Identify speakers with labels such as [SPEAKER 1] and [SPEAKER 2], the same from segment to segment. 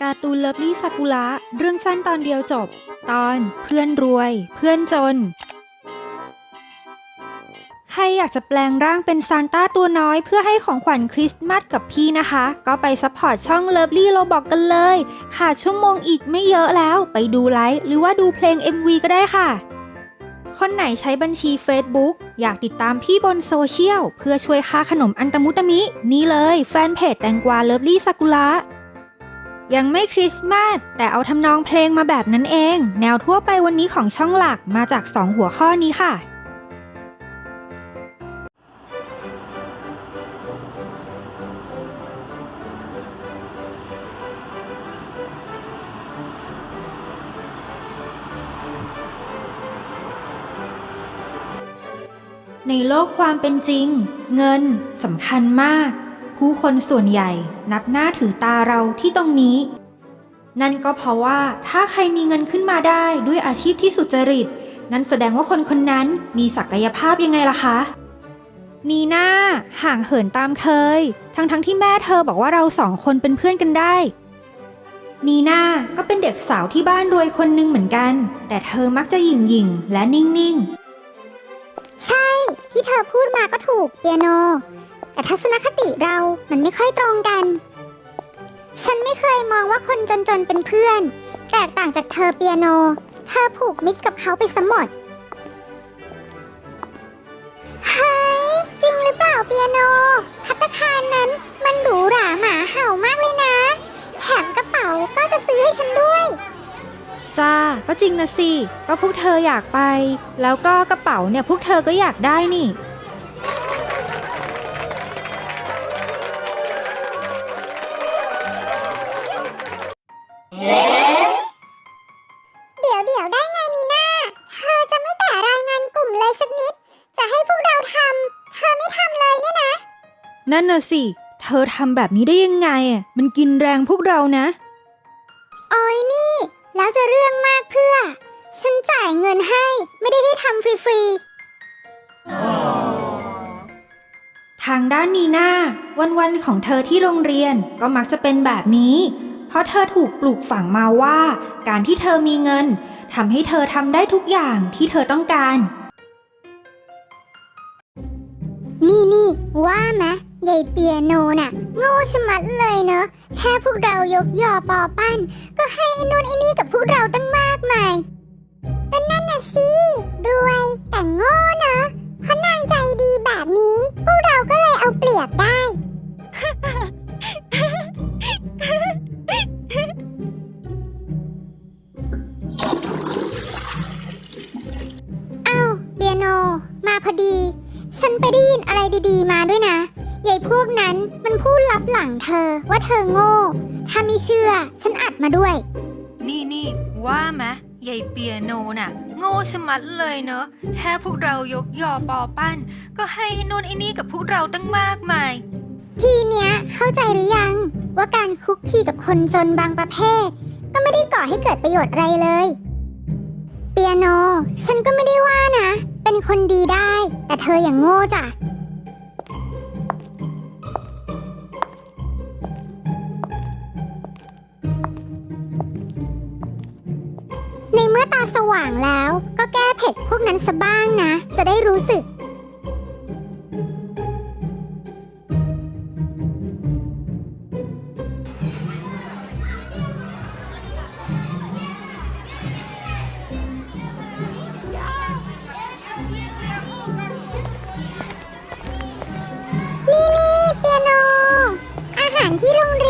[SPEAKER 1] การ์ตูนเลิฟลี่ซากุระเรื่องสั้นตอนเดียวจบ ตอนเพื่อนรวย เพื่อนจน ใครอยากจะแปลงร่างเป็นซานต้าตัวน้อยเพื่อให้ของขวัญคริสต์มาสกับพี่นะคะ ก็ไปซัพพอร์ตช่องเลิฟลี่โรบอกกันเลยขาดชั่วโมงอีกไม่เยอะแล้ว ไปดูไลฟ์หรือว่าดูเพลง MV ก็ได้ค่ะ คนไหนใช้บัญชี Facebook อยากติดตามพี่บนโซเชียลเพื่อช่วยค่าขนมอันตมุตะมิ นี่เลยแฟนเพจแตงกวาเลิฟลี่ซากุระ ยังไม่คริสต์มาสแต่เอาทำนองเพลงมาแบบนั้นเอง แนวทั่วไปวันนี้ของช่องหลักมาจาก 2 หัวข้อนี้ค่ะ ในโลกความเป็นจริง เงินสำคัญมาก ผู้คนส่วนใหญ่นับหน้าถือตาเราที่ตรงนี้ นั่นก็เพราะว่าถ้าใครมีเงินขึ้นมาได้ด้วยอาชีพที่สุจริต นั่นแสดงว่าคนคนนั้นมีศักยภาพยังไงล่ะคะนีน่าห่างเหินตามเคย ทั้งๆทที่แม่เธอบอกว่าเราสองคนเป็นเพื่อนกันได้ นีน่าก็เป็นเด็กสาวที่บ้านรวยคนหนึงเหมือนกัน แต่เธอมักจะหยิ่งหยิ่งและนิ่งๆ
[SPEAKER 2] ใช่ ที่เธอพูดมาก็ถูกเปียโน แต่ทัศนคติเรามันไม่ค่อยตรงกัน ฉันไม่เคยมองว่าคนจนๆเป็นเพื่อน แตกต่างจากเธอเปียโน เธอผูกมิตรกับเขาไปสมหมดเฮ้ยจริงหรือเปล่าเปียโนพัตคารนั้นมันหรูหราหมาเห่ามากเลยนะ แถมกระเป๋าก็จะซื้อให้ฉันด้วย
[SPEAKER 1] จ้า ก็จริงนะสิ ก็พวกเธออยากไป แล้วก็กระเป๋าเนี่ยพวกเธอก็อยากได้นี่
[SPEAKER 2] นั่นน่ะ
[SPEAKER 1] สิ เธอทำแบบนี้ได้ยังไงอะมันกินแรงพวกเรานะ
[SPEAKER 2] โอ้ยนี่ แล้วจะเรื่องมากเพื่อ ฉันจ่ายเงินให้ไม่ได้ให้ทำฟรี
[SPEAKER 1] ทางด้านนีน่าวันๆของเธอที่โรงเรียนก็มักจะเป็นแบบนี้ เพราะเธอถูกปลูกฝังมาว่า การที่เธอมีเงินทำให้เธอทำได้ทุกอย่างที่เธอต้องการ
[SPEAKER 2] ๆนี่นี่ว่าไหม ยายเปียโนน่ะโง่สมัดเลยเนอะแค่พวกเรายกยอปอปั้น ก็ให้ไอ้นู่นไอ้นี่กับพวกเราตั้งมากมายก็นั่นน่ะสิรวยแต่โง่เนอะเพราะนางใจดีแบบนี้ พวกเราก็เลยเอาเปรียบได้าไม่เชื่อ ฉันอัดมาด้วย
[SPEAKER 1] นี่นี่ว่าไหมยายเปียโนน่ะ โง่ชะมัดเลยเนอะแค่พวกเรายกยอปอปั้น ก็ให้ไอ้นู่นไอ้นี่กับพวกเราตั้งมากมาย
[SPEAKER 2] ทีเนี้ยเข้าใจหรือยัง ว่าการคุกคีกับคนจนบางประเภท ก็ไม่ได้ก่อให้เกิดประโยชน์อะไรเลย เปียโน ฉันก็ไม่ได้ว่านะ เป็นคนดีได้ แต่เธออย่างโง่จ้ะ สว่างแล้ว ก็แก้เผ็ดพวกนั้นซะบ้างนะ จะได้รู้สึก นี่นี่เปียโน อาหารที่โรงเรียน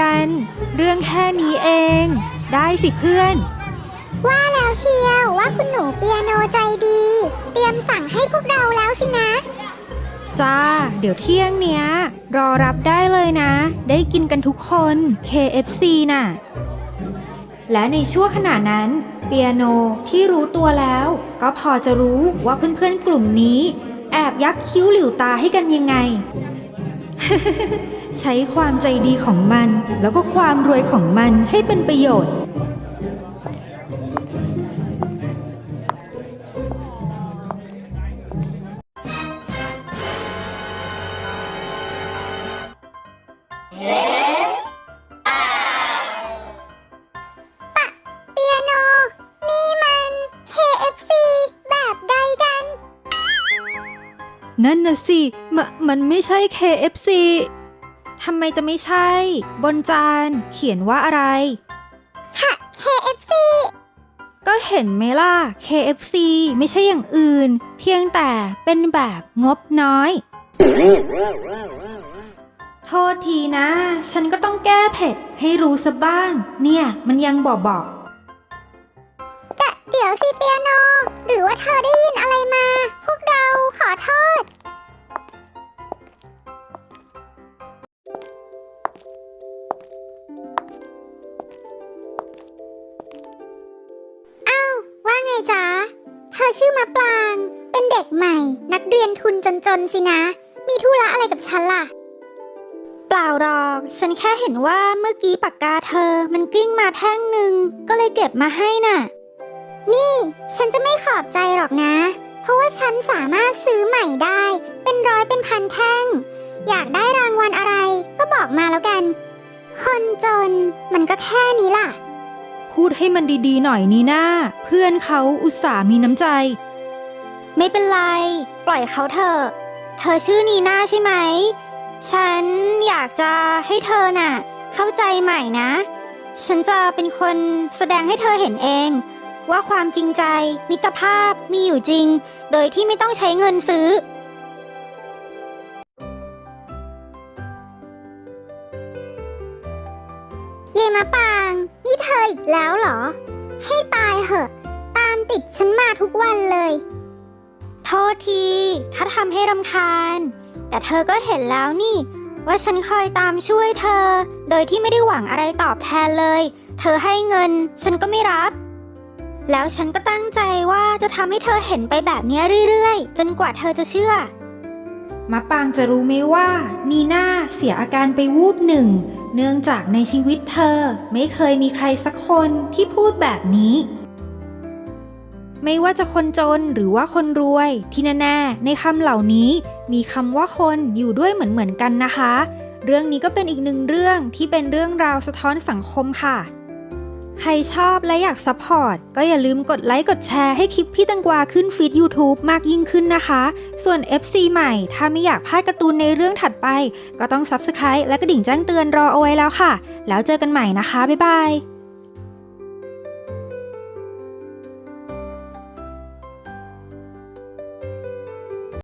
[SPEAKER 2] กัน
[SPEAKER 1] เรื่องแค่นี้เอง ได้สิเพื่อน
[SPEAKER 2] ว่าแล้วเชียวว่าคุณหนูเปียโนใจดี เตรียมสั่งให้พวกเราแล้วสินะ
[SPEAKER 1] จ้า เดี๋ยวเที่ยงเนี้ย รอรับได้เลยนะ ได้กินกันทุกคน KFC น่ะ และในช่วงขณะนั้น เปียโนที่รู้ตัวแล้ว ก็พอจะรู้ว่าเพื่อนๆกลุ่มนี้ แอบยักคิ้วหลิวตาให้กันยังไง ใช้ความใจดีของมันแล้วก็ความรวยของมันให้เป็นประโยชน์
[SPEAKER 3] นั่นน่ะสิมะมันไม่ใช่ KFC
[SPEAKER 1] ทำไมจะไม่ใช่ บนจานเขียนว่าอะไร
[SPEAKER 2] ค่ะ KFC
[SPEAKER 1] ก็เห็นไหมล่ะ KFC ไม่ใช่อย่างอื่น เพียงแต่เป็นแบบงบน้อย โทษทีนะ ฉันก็ต้องแก้เผ็ดให้รู้ซะบ้าง เนี่ยมันยังบอกบอก
[SPEAKER 2] แต่ เดี๋ยวสิเปียโน หรือว่าเธอได้ยินอะไรมา พวกเราขอโทษ อ้าว ว่าไงจ๊ะ เธอชื่อมะปราง เป็นเด็กใหม่ นักเรียนทุนจนๆสินะ มีธุระอะไรกับฉันล่ะ
[SPEAKER 4] เปล่าหรอก ฉันแค่เห็นว่าเมื่อกี้ปากกาเธอ มันกลิ้งมาแท่งหนึ่งก็เลยเก็บมาให้น่ะ
[SPEAKER 2] นี่ ฉันจะไม่ขอบใจหรอกนะ เพราะว่าฉันสามารถซื้อใหม่ได้ เป็นร้อยเป็นพันแท่ง อยากได้รางวัลอะไรก็บอกมาแล้วกัน คนจนมันก็แค่นี้ล่ะ
[SPEAKER 1] พูดให้มันดีๆหน่อยนี่นาเพื่อนเขาอุตส่าห์มีน้ำใจ
[SPEAKER 4] ไม่เป็นไร ปล่อยเขาเถอะ เธอชื่อนีน่าใช่ไหม ฉันอยากจะให้เธอน่ะ เข้าใจใหม่นะ ฉันจะเป็นคนแสดงให้เธอเห็นเอง ว่าความจริงใจ มิตรภาพมีอยู่จริง โดยที่ไม่ต้องใช้เงินซื้อ
[SPEAKER 2] เยายมะปาง นี่เธออีกแล้วเหรอ ให้ตายเหอะ ตามติดฉันมาทุกวันเลย
[SPEAKER 4] โทษที ถ้าทำให้รำคาญ แต่เธอก็เห็นแล้วนี่ ว่าฉันคอยตามช่วยเธอ โดยที่ไม่ได้หวังอะไรตอบแทนเลย เธอให้เงิน ฉันก็ไม่รับ แล้วฉันก็ตั้งใจว่าจะทำให้เธอเห็นไปแบบนี้เรื่อยๆ จนกว่าเธอจะเชื่อ
[SPEAKER 1] มะปางจะรู้ไหมว่า นีน่าเสียอาการไปวูบหนึ่ง เนื่องจากในชีวิตเธอไม่เคยมีใครสักคนที่พูดแบบนี้ ไม่ว่าจะคนจนหรือว่าคนรวย ที่แน่ๆในคำเหล่านี้ มีคำว่าคนอยู่ด้วยเหมือนๆกันนะคะ เรื่องนี้ก็เป็นอีกหนึ่งเรื่องที่เป็นเรื่องราวสะท้อนสังคมค่ะ ใครชอบและอยากซัพพอร์ตก็อย่าลืมกดไลค์กดแชร์ให้คลิปพี่ตังกวาขึ้นฟีด YouTube มากยิ่งขึ้นนะคะ ส่วน FC ใหม่ ถ้าไม่อยากพลาดการ์ตูนในเรื่องถัดไป ก็ต้อง Subscribe และกระดิ่งแจ้งเตือนรอเอาไว้แล้วค่ะ แล้วเจอกันใหม่นะคะ บ๊ายบาย